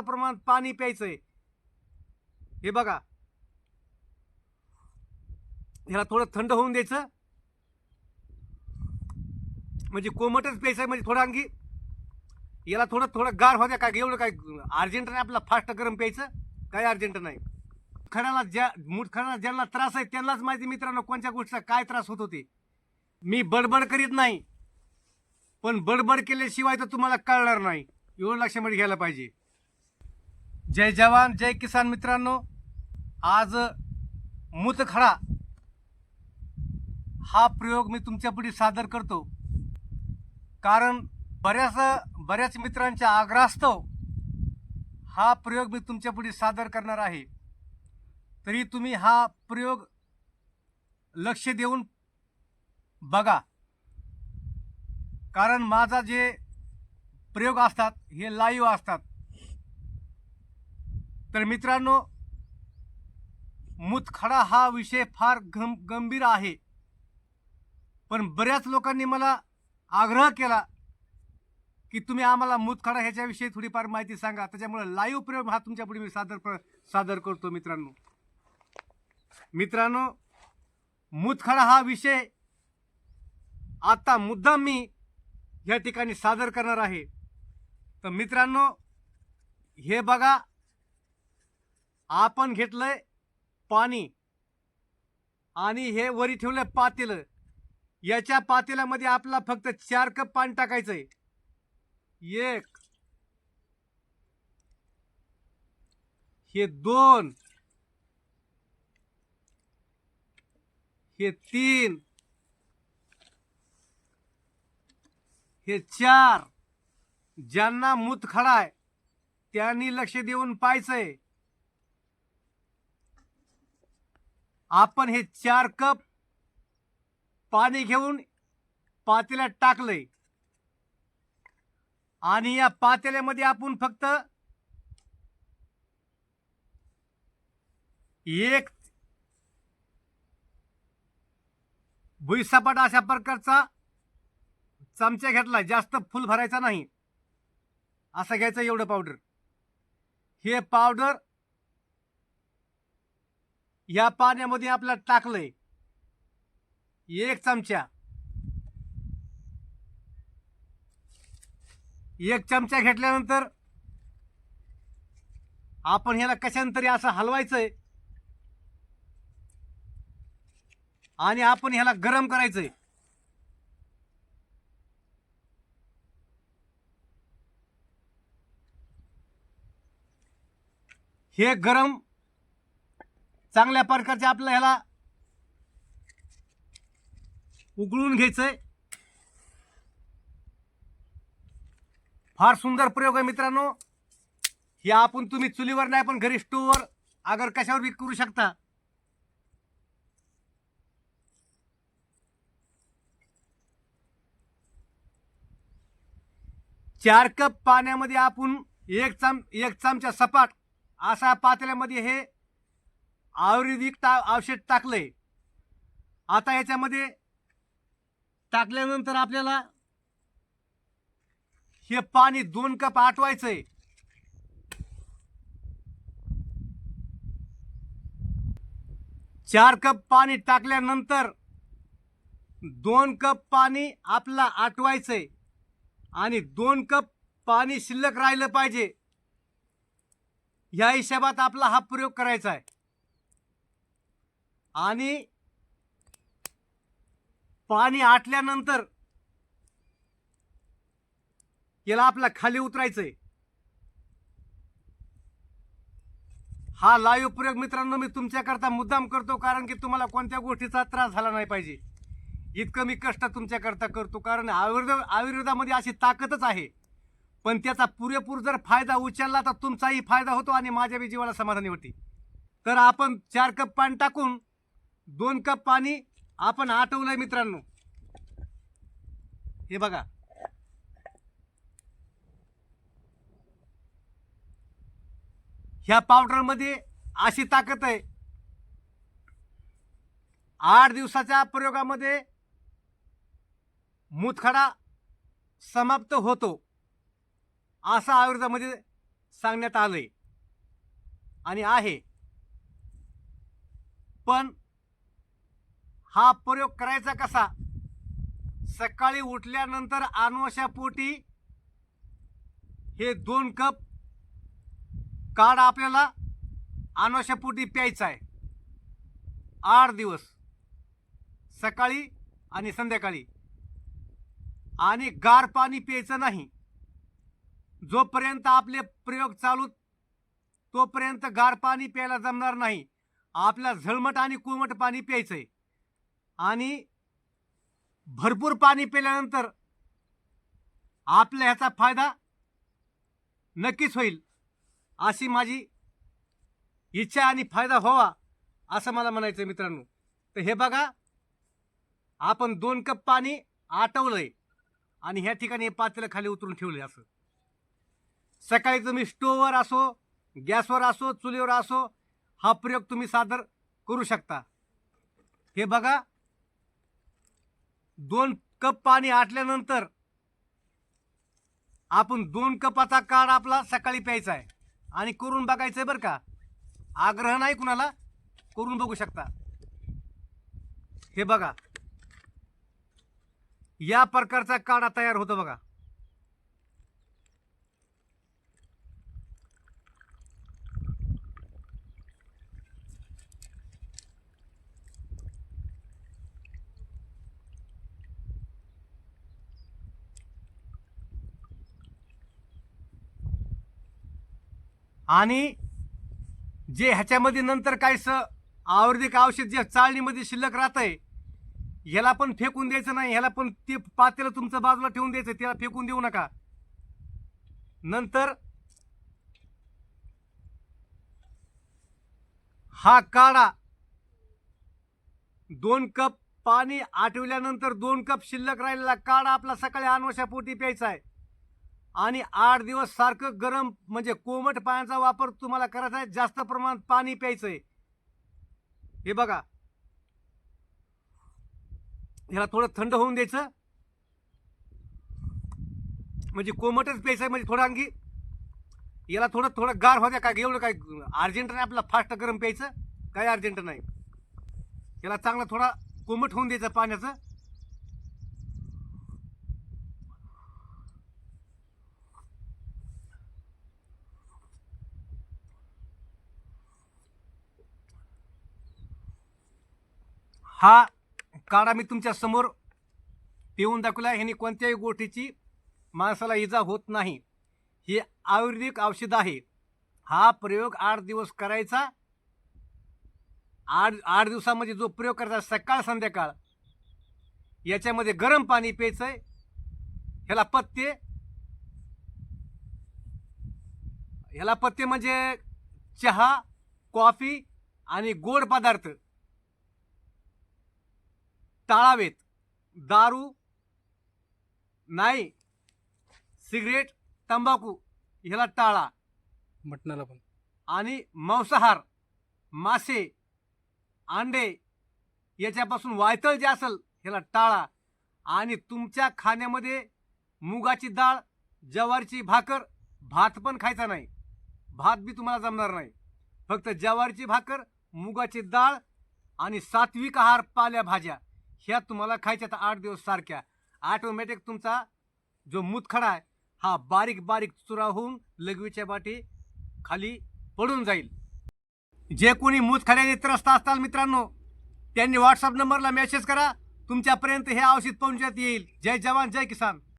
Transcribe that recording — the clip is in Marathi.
प्रमाणात पाणी प्यायचंय. हे बघा. ह्याला थोडं थंड होऊन द्यायचं. म्हणजे कोमटच प्यायचं म्हणजे थोडं आणखी याला थोडं थोडं गार होत्या काय एवढं काय अर्जंट नाही आपला फास्ट गरम प्यायचं? काय अर्जंट नाही. खड्याला ज्या मुठखड्याला ज्यांना त्रास आहे त्यांनाच माहिती मित्रांनो कोणत्या गोष्टीचा काय त्रास होत होते. मी बडबड करीत नाही. पण बडबड केल्याशिवाय तर तुम्हाला कळणार नाही. एवढं लक्षामध्ये घ्यायला पाहिजे. जय जवान जय किसान मित्रांनो. आज मुतखडा हा प्रयोग मी तुमच्यापुढे सादर करतो. कारण बऱ्याच बऱ्याच मित्रांच्या आग्रहास्तव हा प्रयोग मी तुमच्यापुढे सादर करणार आहे. तरी तुम्ही हा प्रयोग लक्ष देऊन बघा. कारण माझा जे प्रयोग असतात हे लाईव्ह असतात. तर मित्रांनो मुतखडा हा विषय फार गं गंभीर आहे. पण बऱ्याच लोकांनी मला आग्रह केला की तुम्ही आम्हाला मुतखडा ह्याच्याविषयी थोडीफार माहिती सांगा. त्याच्यामुळे लाईव्ह प्रयोग हा तुमच्यापुढे मी सादर प्र- सादर करतो मित्रांनो. मित्रांनो मुतखडा हा विषय आता मुद्दाम मी या ठिकाणी सादर करणार आहे. तर मित्रांनो हे बघा आपण घेतलंय पाणी. आणि हे वरी ठेवलंय पातेलं. याच्या पातेल्यामध्ये आपला फक्त चार कप पाणी टाकायचंय. एक. हे दोन. हे तीन. हे चार. ज्यांना मूत खडाय त्यांनी लक्ष देऊन पाहायचंय. आपण हे चार कप पाणी घेऊन पातेल्यात टाकलंय. आणि या पातेल्यामध्ये आपण फक्त एक भुईसपाट अशा प्रकारचा चमचा घेतला जास्त फुल भरायचा नाही. असं घ्यायचं एवढं पावडर हे पावडर या पाण्यामध्ये आपल्याला टाकलंय. एक चमचा. एक चमचा घेतल्यानंतर आपण ह्याला कशाने तरी असं हलवायचंय आणि आपण ह्याला गरम करायचंय. हे गरम चांगल्या प्रकारचे आपलं ह्याला उकळून घ्यायचंय. फार सुंदर प्रयोग आहे मित्रांनो. हे आपण तुम्ही चुलीवर नाही पण घरी स्टोवर अगर कशावर बी करू शकता. चार कप पाण्यामध्ये आपण एक चम एक चमचा सपाट असा पातळ्यामध्ये हे आयुर्वेदिक टा औषध टाकलंय. आता याच्यामध्ये टाकल्यानंतर आपल्याला हे पाणी दोन कप आटवायचंय. चार कप पाणी टाकल्यानंतर दोन कप पाणी आपला आटवायचंय आणि दोन कप पाणी शिल्लक राहिलं पाहिजे. या हिशोबात आपला हा प्रयोग करायचा आहे. आणि पाणी आटल्यानंतर याला आपला खाली उतरायचंय. हा लाईव्ह प्रयोग मित्रांनो मी तुमच्याकरता मुद्दाम करतो कारण की तुम्हाला कोणत्या गोष्टीचा त्रास झाला नाही पाहिजे. इतकं मी कष्ट तुमच्याकरता करतो कारण आयुर्वेद आयुर्वेदामध्ये अशी ताकदच आहे. पण त्याचा पुरेपूर जर फायदा उचलला तर तुमचाही फायदा होतो आणि माझ्या बी जीवाला समाधानी होती. तर आपण चार कप पाणी टाकून दोन कप पाणी आपण आटवलंय मित्रांनो. हे बघा. ह्या पावडरमध्ये अशी ताकद आहे. आठ दिवसाच्या प्रयोगामध्ये मुतखडा समाप्त होतो. असं आयुर्वेदामध्ये सांगण्यात आलंय. आणि आहे. पण हा प्रयोग करायचा कसा? सकाळी उठल्यानंतर अनुवशापोटी हे दोन कप काढ आपल्याला. अनुवशापोटी प्यायचा आहे. आठ दिवस. सकाळी आणि संध्याकाळी. आणि गार पाणी प्यायचं नाही. जोपर्यंत आपले प्रयोग चालू तोपर्यंत गार पाणी प्यायला जमणार नाही. आपल्या झळमट आणि कोमट पाणी प्यायचं आहे आणि भरपूर पाणी पिल्यानंतर आपल्या ह्याचा फायदा नक्कीच होईल अशी माझी इच्छा आणि फायदा व्हावा असं मला म्हणायचं आहे मित्रांनो. तर हे बघा आपण दोन कप पाणी आटवलंय आणि ह्या ठिकाणी हे पातेलं खाली उतरून ठेवलंय असं. सकाळी तुम्ही स्टोववर असो गॅसवर असो चुलीवर असो हा प्रयोग तुम्ही सादर करू शकता. हे बघा दोन कप पाणी आटल्यानंतर आपण दोन कपाचा काढ आपला सकाळी प्यायचा आहे. आणि करून बघायचं आहे बरं का. आग्रह नाही कुणाला करून बघू शकता. हे बघा. या प्रकारचा काढा तयार होतो बघा. आणि जे ह्याच्यामध्ये नंतर काहीसं आवर्धिक आयुर्वेदिक औषध जे चाळणीमध्ये शिल्लक राहतंय आहे ह्याला पण फेकून द्यायचं नाही ह्याला पण ते पातेलं तुमचं बाजूला ठेवून द्यायचं त्याला फेकून देऊ नका. नंतर हा काढा. दोन कप पाणी आठवल्यानंतर दोन कप शिल्लक राहिलेला काढा आपला सकाळी अनवशापोटी प्यायचा आहे. आणि आठ दिवस सारखं गरम म्हणजे कोमट पाण्याचा वापर तुम्हाला करायचा आहे जास्त प्रमाणात पाणी प्यायचं आहे हे बघा. ह्याला थोडं थंड होऊन द्यायचं. म्हणजे कोमटच प्यायचं आहे म्हणजे थोडं आणखी. याला थोडं थोडं गार होत्या काय एवढं काय अर्जंट नाही आपल्याला फास्ट गरम प्यायचं? काय अर्जंट नाही. याला चांगला थोडा कोमट होऊन द्यायचं पाण्याचं. हा काढा मी तुमच्यासमोर. पिऊन दाखवला ह्याने कोणत्याही गोष्टीची माणसाला इजा होत नाही. हे आयुर्वेदिक औषध आहे. हा प्रयोग आठ दिवस करायचा. आठ आठ दिवसामध्ये जो प्रयोग करायचा सकाळ संध्याकाळ याच्यामध्ये गरम पाणी प्यायचंय. ह्याला पत्ते ह्याला पत्ते म्हणजे चहा कॉफी आणि गोड पदार्थ. टाळावेत. दारू नाही सिगरेट तंबाखू ह्याला टाळा. मटणाला पण. आणि मांसाहार मासे अंडे याच्यापासून वायतळ जे असेल ह्याला टाळा. आणि तुमच्या खाण्यामध्ये मुगाची डाळ ज्वारीची भाकर भात पण खायचा नाही. भात बी तुम्हाला जमणार नाही. फक्त ज्वारीची भाकर मुगाची डाळ आणि सात्विक आहार पाल्या भाज्या. ह्या तुम्हाला खायच्या आता आठ दिवस सारख्या. ऑटोमॅटिक तुमचा जो मुतखडा आहे हा बारीक बारीक चुरा होऊन लघवीच्या बाटी खाली पडून जाईल. जे कोणी मुतखड्याने त्रस्त असताल मित्रांनो त्यांनी व्हॉट्सअप नंबरला मेसेज करा. तुमच्यापर्यंत हे औषध पोहोचण्यात येईल. जय जवान जय किसान.